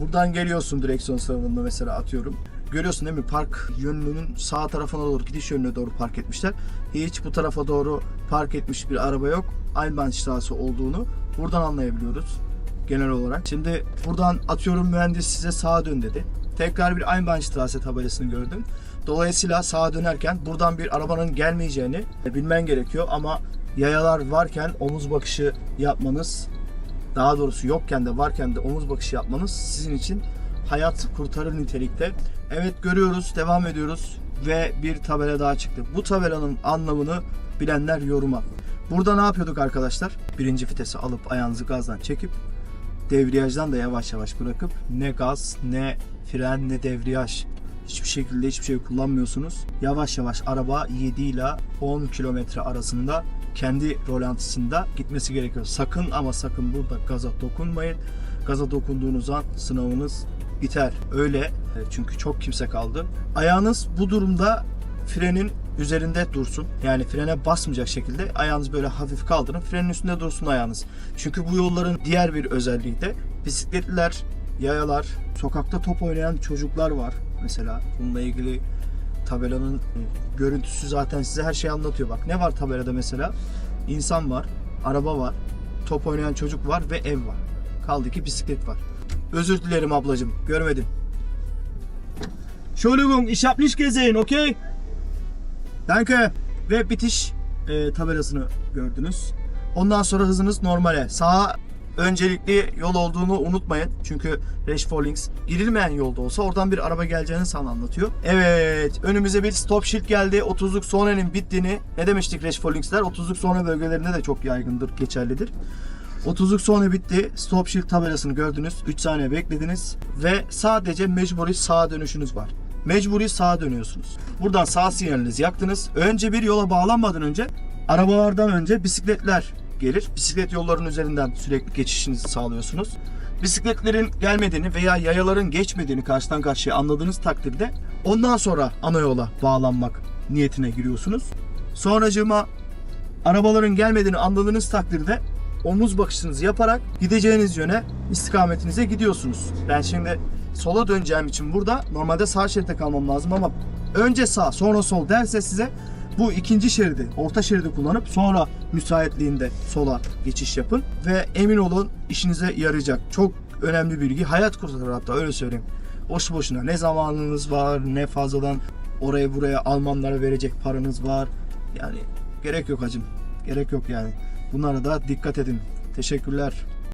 Buradan geliyorsun direksiyon sağında mesela atıyorum. Görüyorsun değil mi? Park yönünün sağ tarafına doğru, gidiş yönüne doğru park etmişler. Hiç bu tarafa doğru park etmiş bir araba yok. Einbahnstraße olduğunu buradan anlayabiliyoruz genel olarak. Şimdi buradan atıyorum mühendis size sağa dön dedi. Tekrar bir Einbahnstraße tabelasını gördüm. Dolayısıyla sağa dönerken buradan bir arabanın gelmeyeceğini bilmen gerekiyor ama yayalar varken omuz bakışı yapmanız daha doğrusu yokken de varken de omuz bakışı yapmanız sizin için hayat kurtarır nitelikte. Evet görüyoruz, devam ediyoruz ve bir tabela daha çıktı. Bu tabelanın anlamını bilenler yoruma. Burada ne yapıyorduk arkadaşlar? Birinci vitesi alıp ayağınızı gazdan çekip devriyajdan da yavaş yavaş bırakıp ne gaz ne fren ne devriyaj hiçbir şekilde hiçbir şey kullanmıyorsunuz. Yavaş yavaş araba 7 ile 10 kilometre arasında kendi rolantısında gitmesi gerekiyor. Sakın ama sakın burada gaza dokunmayın. Gaza dokunduğunuz an sınavınız biter. Öyle e, çünkü çok kimse kaldı. Ayağınız bu durumda frenin üzerinde dursun. Yani frene basmayacak şekilde ayağınızı böyle hafif kaldırın. Frenin üstünde dursun ayağınız. Çünkü bu yolların diğer bir özelliği de bisikletliler, yayalar, sokakta top oynayan çocuklar var mesela. Bununla ilgili tabelanın görüntüsü zaten size her şeyi anlatıyor. Bak ne var tabelada mesela? İnsan var, araba var, top oynayan çocuk var ve ev var. Kaldı ki bisiklet var. Özür dilerim ablacığım, görmedim. Entschuldigung, ich hab nicht gesehen, okay? Danke. Ve bitiş e, tabelasını gördünüz. Ondan sonra hızınız normale. Sağa öncelikli yol olduğunu unutmayın. Çünkü Rechtfolings girilmeyen yolda olsa oradan bir araba geleceğini sana anlatıyor. Evet, önümüze bir stop shield geldi. 30'luk sonranın bittiğini ne demiştik Rechtfollings'ler? 30'luk sonra bölgelerinde de çok yaygındır, geçerlidir. 30'luk sonra bitti. Stop shield tabelasını gördünüz. 3 saniye beklediniz ve sadece mecburi sağa dönüşünüz var. Mecburi sağa dönüyorsunuz. Buradan sağ sinyalinizi yaktınız. Önce bir yola bağlanmadan önce arabalardan önce bisikletler gelir. Bisiklet yollarının üzerinden sürekli geçişinizi sağlıyorsunuz. Bisikletlerin gelmediğini veya yayaların geçmediğini karşıdan karşıya anladığınız takdirde ondan sonra ana yola bağlanmak niyetine giriyorsunuz. Sonracığıma arabaların gelmediğini anladığınız takdirde omuz bakışınızı yaparak gideceğiniz yöne istikametinize gidiyorsunuz. Ben şimdi sola döneceğim için burada normalde sağ şeritte kalmam lazım ama önce sağ sonra sol derse size bu ikinci şeridi, orta şeridi kullanıp sonra müsaitliğinde sola geçiş yapın ve emin olun işinize yarayacak. Çok önemli bilgi. Hayat kurtarır hatta öyle söyleyeyim. Boş boşuna ne zamanınız var ne fazladan oraya buraya Almanlara verecek paranız var. Yani gerek yok hacım. Gerek yok yani. Bunlara da dikkat edin. Teşekkürler.